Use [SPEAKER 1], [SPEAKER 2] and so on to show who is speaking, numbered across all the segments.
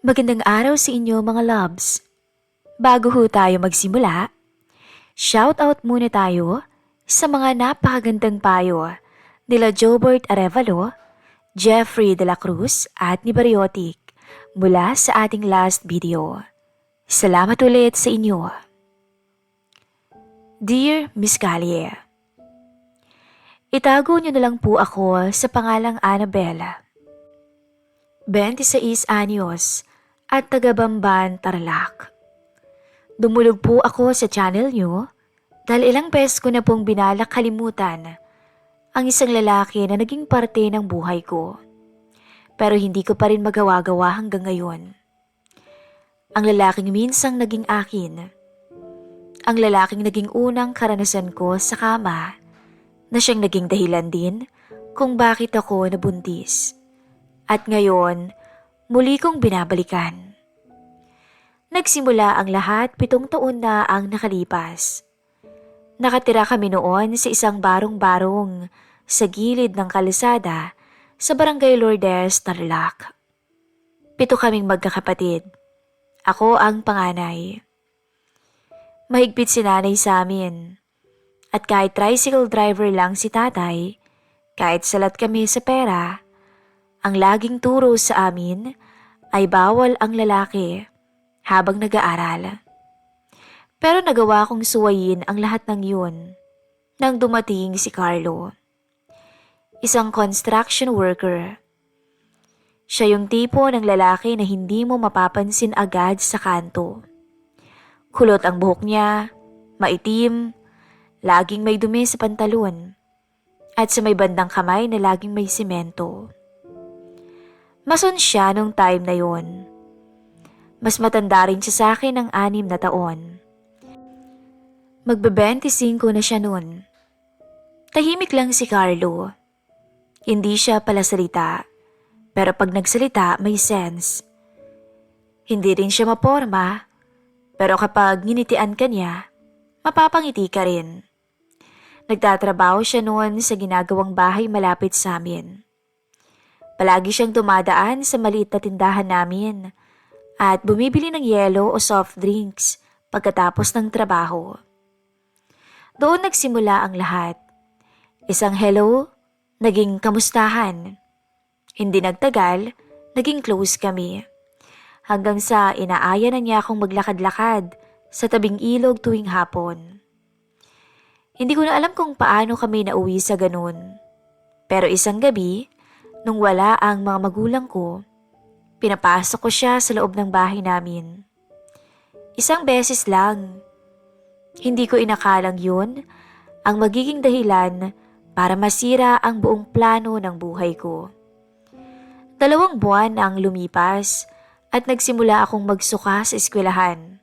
[SPEAKER 1] Magandang araw sa inyo mga loves. Bago ho tayo magsimula, shout out muna tayo sa mga napakagandang payo nila Jobert Arevalo, Jeffrey De La Cruz at ni Bariotic mula sa ating last video. Salamat ulit sa inyo. Dear Miss Callie, Itago niyo na lang po ako sa pangalang Annabella. 26 anyos at taga Bamban, Tarlac. Dumulog po ako sa channel niyo dahil ilang beses ko na pong binalak kalimutan ang isang lalaki na naging parte ng buhay ko. Pero hindi ko pa rin magawa-gawa hanggang ngayon. Ang lalaking minsang naging akin. Ang lalaking naging unang karanasan ko sa kama na siyang naging dahilan din kung bakit ako nabuntis. At ngayon, muli kong binabalikan. Nagsimula ang lahat pitong taon na ang nakalipas. Nakatira kami noon sa isang barong-barong sa gilid ng kalisada sa Barangay Lourdes, Tarlac. Pito kaming magkakapatid. Ako ang panganay. Mahigpit si nanay sa amin. At kahit tricycle driver lang si tatay, kahit salat kami sa pera, ang laging turo sa amin ay bawal ang lalaki habang nag-aaral. Pero nagawa kong suwayin ang lahat ng yun nang dumating si Carlo. Isang construction worker. Siya yung tipo ng lalaki na hindi mo mapapansin agad sa kanto. Kulot ang buhok niya, maitim, laging may dumi sa pantalon, at sa may bandang kamay na laging may simento. Mason siya nung time na yon. Mas matanda rin siya sa akin ng anim na taon. Magbe-25 na siya noon. Tahimik lang si Carlo. Hindi siya pala salita, pero pag nagsalita may sense. Hindi rin siya maporma, pero kapag nginitian ka niya, mapapangiti ka rin. Nagtatrabaho siya noon sa ginagawang bahay malapit sa amin. Palagi siyang dumadaan sa maliit na tindahan namin at bumibili ng yelo o soft drinks pagkatapos ng trabaho. Doon nagsimula ang lahat. Isang hello, naging kamustahan. Hindi nagtagal, naging close kami. Hanggang sa inaaya na niya akong maglakad-lakad sa tabing ilog tuwing hapon. Hindi ko na alam kung paano kami nauwi sa ganun. Pero isang gabi, Nung wala ang mga magulang ko, pinapasok ko siya sa loob ng bahay namin. Isang beses lang. Hindi ko inakalang yun ang magiging dahilan para masira ang buong plano ng buhay ko. Dalawang buwan ang lumipas at nagsimula akong magsuka sa eskwelahan.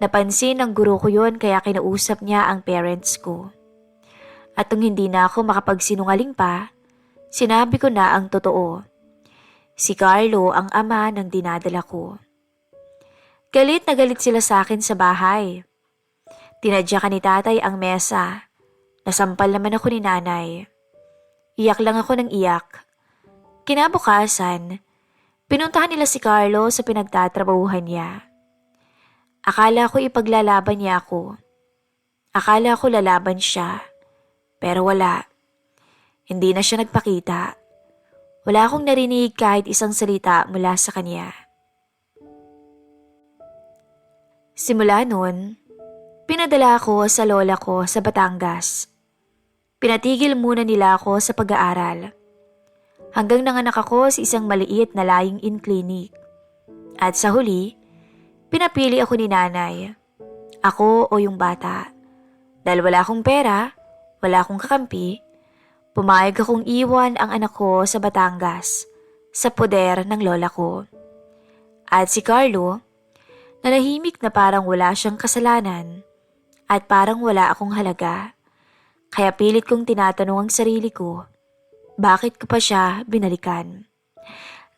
[SPEAKER 1] Napansin ng guro ko yon kaya kinausap niya ang parents ko. At nung hindi na ako makapagsinungaling pa, Sinabi ko na ang totoo. Si Carlo ang ama ng dinadala ko. Galit na galit sila sa akin sa bahay. Tinadya ka ni tatay ang mesa. Nasampal naman ako ni nanay. Iyak lang ako ng iyak. Kinabukasan, pinuntahan nila si Carlo sa pinagtatrabahuhan niya. Akala ko ipaglalaban niya ako. Akala ko lalaban siya. Pero wala. Hindi na siya nagpakita. Wala akong narinig kahit isang salita mula sa kanya. Simula noon, pinadala ako sa lola ko sa Batangas. Pinatigil muna nila ako sa pag-aaral. Hanggang nanganak ako sa isang maliit na lying in clinic. At sa huli, pinapili ako ni nanay. Ako o yung bata. Dahil wala akong pera, wala akong kakampi, Pumayag akong iwan ang anak ko sa Batangas, sa poder ng lola ko. At si Carlo, nanahimik na parang wala siyang kasalanan at parang wala akong halaga. Kaya pilit kong tinatanong ang sarili ko, bakit ko pa siya binalikan?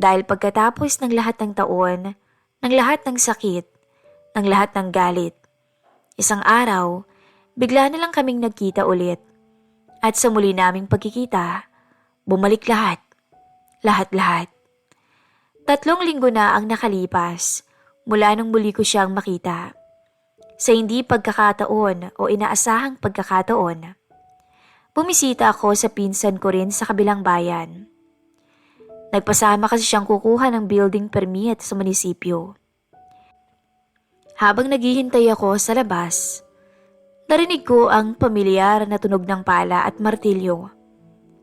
[SPEAKER 1] Dahil pagkatapos ng lahat ng taon, ng lahat ng sakit, ng lahat ng galit, isang araw, bigla na lang kaming nagkita ulit at sa muli naming pagkikita, bumalik lahat. Lahat-lahat. Tatlong linggo na ang nakalipas mula nung muli ko siyang makita. Sa hindi pagkakataon o inaasahang pagkakataon, bumisita ako sa pinsan ko rin sa kabilang bayan. Nagpasama kasi siyang kukuha ng building permit sa munisipyo. Habang naghihintay ako sa labas, narinig ko ang pamilyar na tunog ng pala at martilyo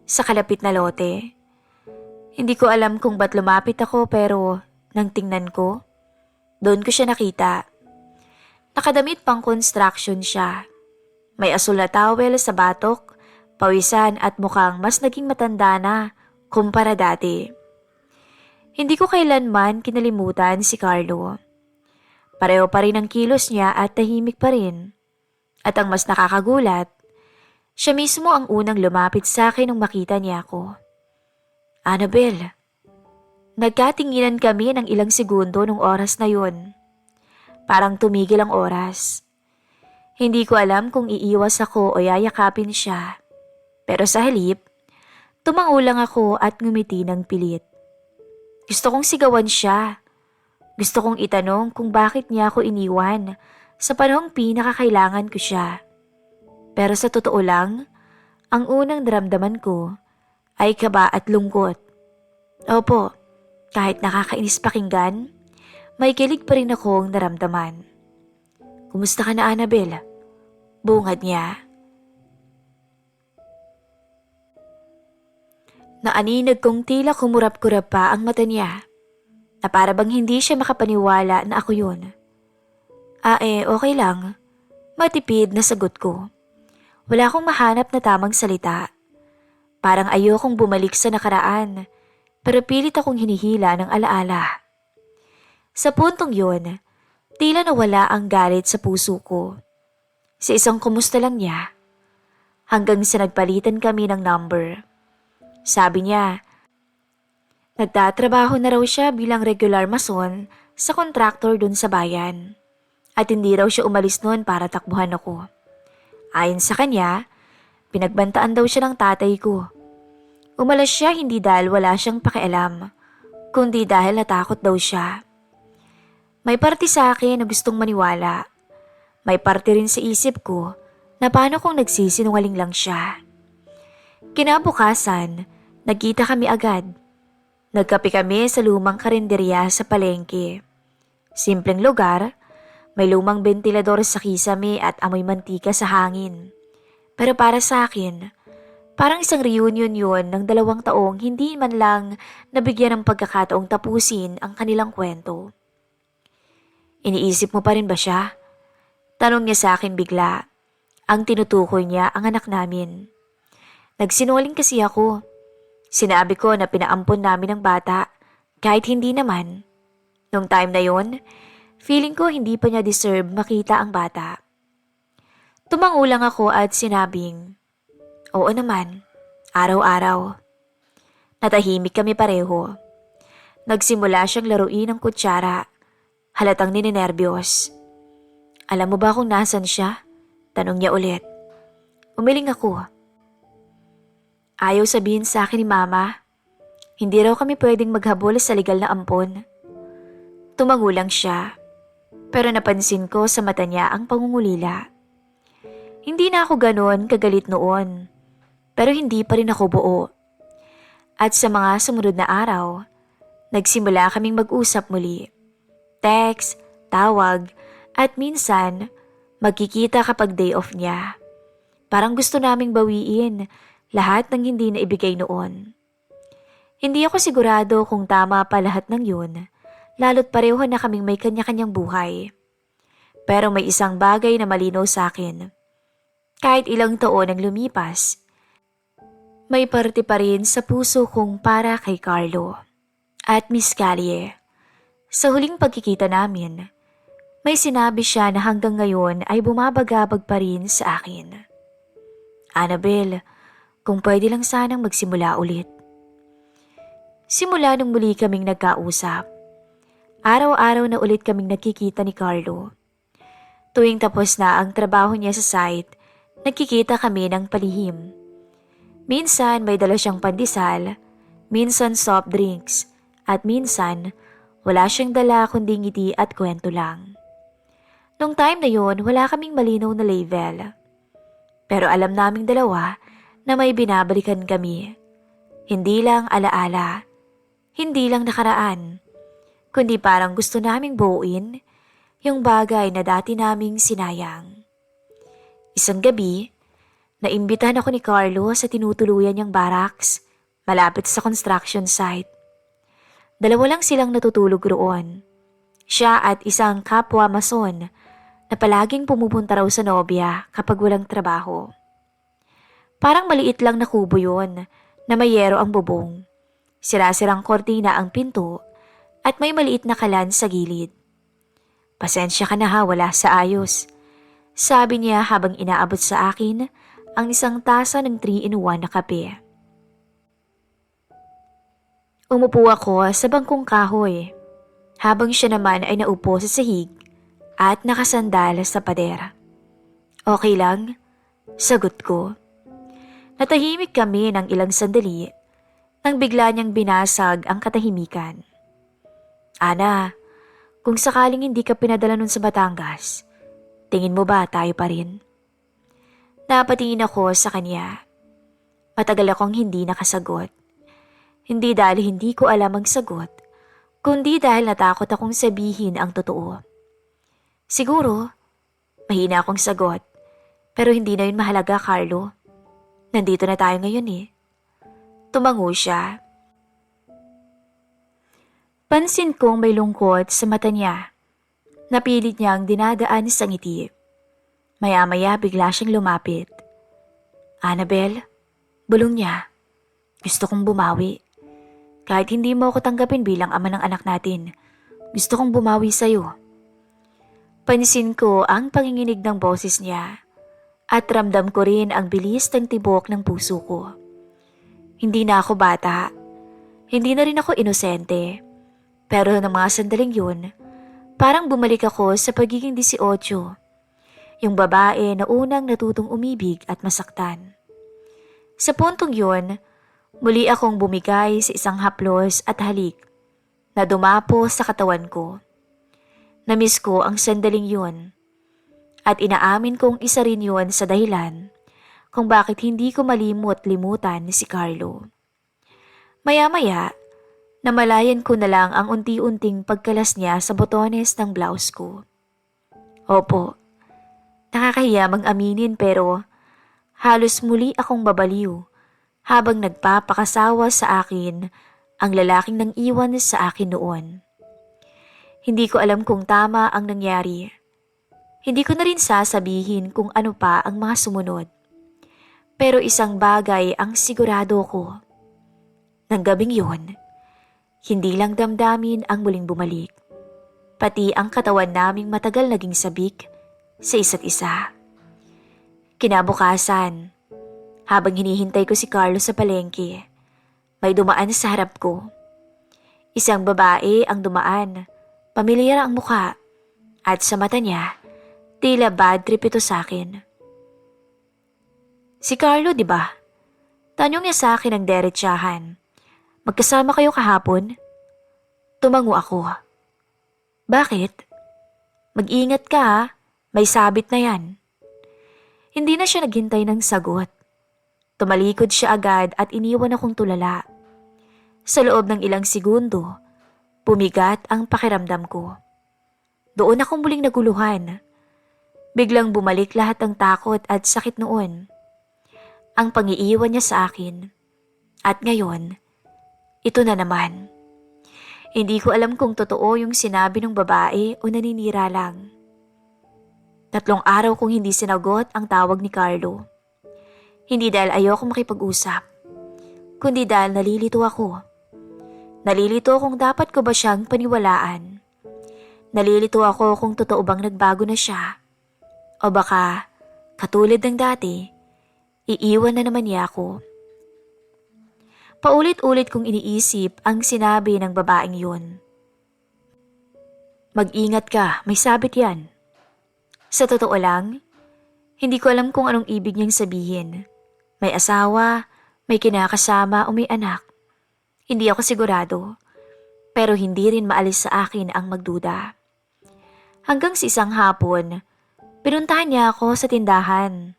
[SPEAKER 1] sa kalapit na lote. Hindi ko alam kung ba't lumapit ako pero nang tingnan ko, doon ko siya nakita. Nakadamit pang construction siya. May asul na towel sa batok, pawisan at mukhang mas naging matanda na kumpara dati. Hindi ko kailanman kinalimutan si Carlo. Pareho pa rin ang kilos niya at tahimik pa rin. At ang mas nakakagulat, siya mismo ang unang lumapit sa akin nung makita niya ako. Annabel, nagkatinginan kami ng ilang segundo nung oras na yun. Parang tumigil ang oras. Hindi ko alam kung iiwas ako o yayakapin siya. Pero sa halip, tumango lang ako at ngumiti ng pilit. Gusto kong sigawan siya. Gusto kong itanong kung bakit niya ako iniwan sa panahong pinakakailangan ko siya. Pero sa totoo lang, ang unang naramdaman ko ay kaba at lungkot. Opo, kahit nakakainis pakinggan, may kilig pa rin akong naramdaman. Kumusta ka na, Annabel? Bungad niya. Naaninag kong tila kumurap-kurap pa ang mata niya na para bang hindi siya makapaniwala na ako yun. Ah eh, okay lang. Matipid na sagot ko. Wala akong mahanap na tamang salita. Parang ayokong bumalik sa nakaraan, pero pilit akong hinihila ng alaala. Sa puntong yun, tila nawala ang galit sa puso ko. Sa isang kumusta lang niya, hanggang sa nagpalitan kami ng number. Sabi niya, nagtatrabaho na raw siya bilang regular mason sa kontraktor dun sa bayan. At hindi raw siya umalis noon para takbuhan ako. Ayon sa kanya, pinagbantaan daw siya ng tatay ko. Umalas siya hindi dahil wala siyang pakialam, kundi dahil natakot daw siya. May parte sa akin na gustong maniwala. May parte rin sa isip ko na paano kung nagsisinungaling lang siya. Kinabukasan, nagkita kami agad. Nagkape kami sa lumang karinderya sa palengke. Simpleng lugar, may lumang bentilador sa kisame at amoy mantika sa hangin. Pero para sa akin, parang isang reunion yun ng dalawang taong hindi man lang nabigyan ng pagkakataong tapusin ang kanilang kwento. Iniisip mo pa rin ba siya? Tanong niya sa akin bigla. Ang tinutukoy niya ang anak namin. Nagsinungaling kasi ako. Sinabi ko na pinaampon namin ang bata kahit hindi naman. Nung time na yon, feeling ko hindi pa niya deserve makita ang bata. Tumango lang ako at sinabing, Oo naman, araw-araw. Natahimik kami pareho. Nagsimula siyang laruin ng kutsara. Halatang nininervyos. Alam mo ba kung nasan siya? Tanong niya ulit. Umiling ako. Ayaw sabihin sa akin ni mama. Hindi raw kami pwedeng maghabol sa legal na ampon. Tumango lang siya. Pero napansin ko sa mata niya ang pangungulila. Hindi na ako ganoon kagalit noon. Pero hindi pa rin ako buo. At sa mga sumunod na araw, nagsimula kaming mag-usap muli. Text, tawag, at minsan, magkikita kapag day off niya. Parang gusto naming bawiin lahat ng hindi na ibigay noon. Hindi ako sigurado kung tama pa lahat ng yun, lalo't pareho na kaming may kanya-kanyang buhay. Pero may isang bagay na malinaw sa akin. Kahit ilang taon ang lumipas, may parte pa rin sa puso kong para kay Carlo. At Miss Callie, sa huling pagkikita namin, may sinabi siya na hanggang ngayon ay bumabagabag pa rin sa akin. Annabel, kung pwede lang sanang magsimula ulit. Simula nung muli kaming nagkausap. Araw-araw na ulit kaming nakikita ni Carlo. Tuwing tapos na ang trabaho niya sa site, nagkikita kami ng palihim. Minsan may dala siyang pandesal, minsan soft drinks, at minsan wala siyang dala kundi ngiti at kwento lang. Nung time na yon, wala kaming malinaw na label. Pero alam naming dalawa na may binabalikan kami. Hindi lang alaala, hindi lang nakaraan, kundi parang gusto naming buuin yung bagay na dati naming sinayang. Isang gabi, naimbitahan ako ni Carlo sa tinutuluyan niyang barracks malapit sa construction site. Dalawa lang silang natutulog roon. Siya at isang kapwa mason na palaging pumupunta raw sa nobya kapag walang trabaho. Parang maliit lang na kubo yon na may yero ang bubong. Sira-sirang kortina ang pinto at may maliit na kalan sa gilid. Pasensya ka na ha, wala sa ayos. Sabi niya habang inaabot sa akin ang isang tasa ng 3-in-1 na kape. Umupo ako sa bangkong kahoy habang siya naman ay naupo sa sahig at nakasandal sa pader. Okay lang? Sagot ko. Natahimik kami ng ilang sandali nang bigla niyang binasag ang katahimikan. Ana, kung sakaling hindi ka pinadala nun sa Batangas, tingin mo ba tayo pa rin? Napatingin ako sa kanya. Matagal akong hindi nakasagot. Hindi dahil hindi ko alam ang sagot, kundi dahil natakot akong sabihin ang totoo. Siguro, mahina akong sagot, pero hindi na yun mahalaga, Carlo. Nandito na tayo ngayon eh. Tumango siya. Pansin kong may lungkot sa mata niya. Napilit niyang dinadaan sa ngiti. Maya-maya bigla siyang lumapit. Annabel, bulong niya. Gusto kong bumawi. Kahit hindi mo ako tanggapin bilang ama ng anak natin, gusto kong bumawi sa'yo. Pansin ko ang panginginig ng boses niya at ramdam ko rin ang bilis ng tibok ng puso ko. Hindi na ako bata. Hindi na rin ako inosente. Pero ng mga sandaling yun, parang bumalik ako sa pagiging 18. Yung babae na unang natutong umibig at masaktan. Sa puntong yun, Muli akong bumigay sa isang haplos at halik na dumapo sa katawan ko. Namiss ko ang sandaling yun at inaamin kong isa rin yun sa dahilan kung bakit hindi ko malimot-limutan si Carlo. Maya-maya, namalayan ko na lang ang unti-unting pagkalas niya sa botones ng blouse ko. Opo, nakakahiya mang aminin pero halos muli akong babaliw habang nagpapakasawa sa akin ang lalaking nang iwan sa akin noon. Hindi ko alam kung tama ang nangyari. Hindi ko na rin sasabihin kung ano pa ang mga sumunod. Pero isang bagay ang sigurado ko. Nang gabing yun, hindi lang damdamin ang muling bumalik. Pati ang katawan naming matagal naging sabik sa isa't isa. Kinabukasan, habang hinihintay ko si Carlos sa palengke, may dumaan sa harap ko. Isang babae ang dumaan, pamilyar ang mukha, at sa mata niya, tila bad trip ito sa akin. Si Carlo, di ba? Tanong niya sa akin ang derechahan. Magkasama kayo kahapon? Tumango ako. Bakit? Mag-ingat ka ha, may sabit na yan. Hindi na siya naghintay ng sagot. Tumalikod siya agad at iniwan akong tulala. Sa loob ng ilang segundo, pumigat ang pakiramdam ko. Doon ako muling naguluhan. Biglang bumalik lahat ng takot at sakit noon. Ang pangiiwan niya sa akin. At ngayon, ito na naman. Hindi ko alam kung totoo yung sinabi ng babae o naninira lang. Tatlong araw kong hindi sinagot ang tawag ni Carlo. Hindi dahil ayoko makipag-usap, kundi dahil nalilito ako. Nalilito kung dapat ko ba siyang paniwalaan. Nalilito ako kung totoo bang nagbago na siya. O baka, katulad ng dati, iiwan na naman niya ako. Paulit-ulit kong iniisip ang sinabi ng babaeng yun. Mag-ingat ka, may sabit yan. Sa totoo lang, hindi ko alam kung anong ibig niyang sabihin. May asawa, may kinakasama o may anak. Hindi ako sigurado. Pero hindi rin maalis sa akin ang magduda. Hanggang sa isang hapon, pinuntahan niya ako sa tindahan.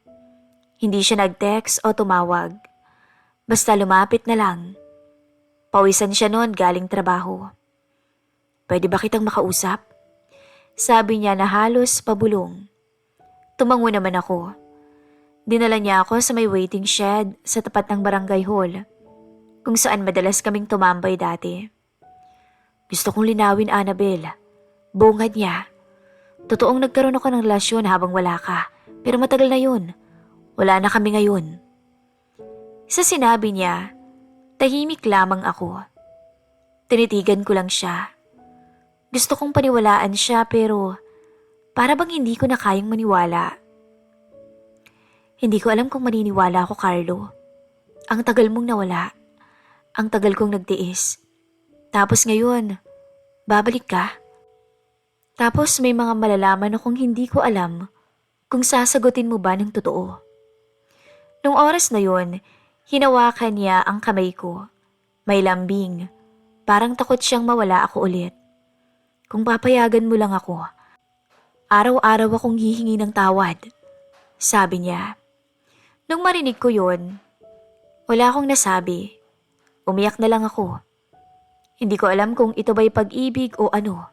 [SPEAKER 1] Hindi siya nag-text o tumawag. Basta lumapit na lang. Pawisan siya noon galing trabaho. Pwede ba kitang makausap? Sabi niya na halos pabulong. Tumango naman ako. Dinala niya ako sa may waiting shed sa tapat ng barangay hall, kung saan madalas kaming tumambay dati. Gusto kong linawin, Annabel. Bungad niya. Totoong nagkaroon ako ng relasyon habang wala ka, pero matagal na yun. Wala na kami ngayon. Sa sinabi niya, tahimik lamang ako. Tinitigan ko lang siya. Gusto kong paniwalaan siya pero para bang hindi ko na kayang maniwala. Hindi ko alam kung maniniwala ako, Carlo. Ang tagal mong nawala. Ang tagal kong nagtiis. Tapos ngayon, babalik ka. Tapos may mga malalaman akong hindi ko alam kung sasagutin mo ba ng totoo. Nung oras na yon, hinawakan niya ang kamay ko. May lambing. Parang takot siyang mawala ako ulit. Kung papayagan mo lang ako, araw-araw akong hihingi ng tawad. Sabi niya. Nung marinig ko yon, wala akong nasabi. Umiyak na lang ako. Hindi ko alam kung ito ba'y pag-ibig o ano.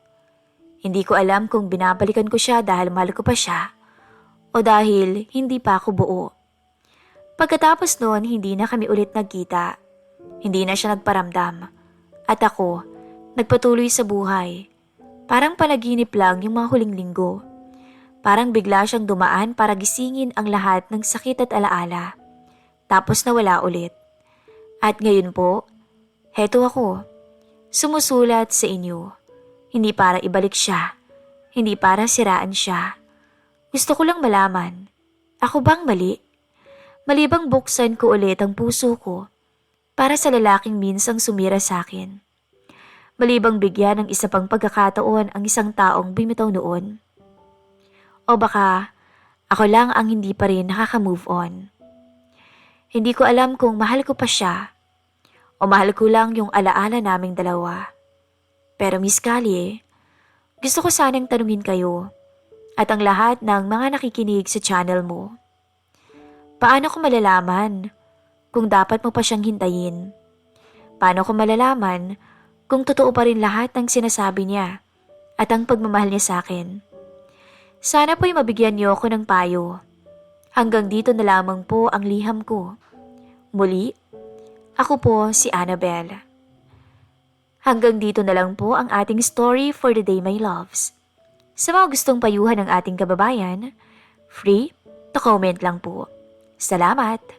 [SPEAKER 1] Hindi ko alam kung binabalikan ko siya dahil mahal ko pa siya o dahil hindi pa ako buo. Pagkatapos noon, hindi na kami ulit nagkita. Hindi na siya nagparamdam. At ako, nagpatuloy sa buhay. Parang panaginip lang yung mga huling linggo. Parang bigla siyang dumaan para gisingin ang lahat ng sakit at alaala. Tapos nawala ulit. At ngayon po, heto ako. Sumusulat sa inyo. Hindi para ibalik siya. Hindi para siraan siya. Gusto ko lang malaman. Ako bang mali? Mali bang buksan ko ulit ang puso ko para sa lalaking minsang sumira sa akin? Mali bang bigyan ng isa pang pagkakataon ang isang taong bimitaw noon? O baka ako lang ang hindi pa rin nakaka-move on. Hindi ko alam kung mahal ko pa siya o mahal ko lang yung alaala naming dalawa. Pero Miss Callie, gusto ko sanang tanungin kayo at ang lahat ng mga nakikinig sa channel mo. Paano ko malalaman kung dapat mo pa siyang hintayin? Paano ko malalaman kung totoo pa rin lahat ng sinasabi niya at ang pagmamahal niya sa akin? Sana po'y mabigyan niyo ako ng payo. Hanggang dito na lamang po ang liham ko. Muli, ako po si Annabelle. Hanggang dito na lang po ang ating story for the day, my loves. Sa mga gustong payuhan ng ating kababayan, free to comment lang po. Salamat!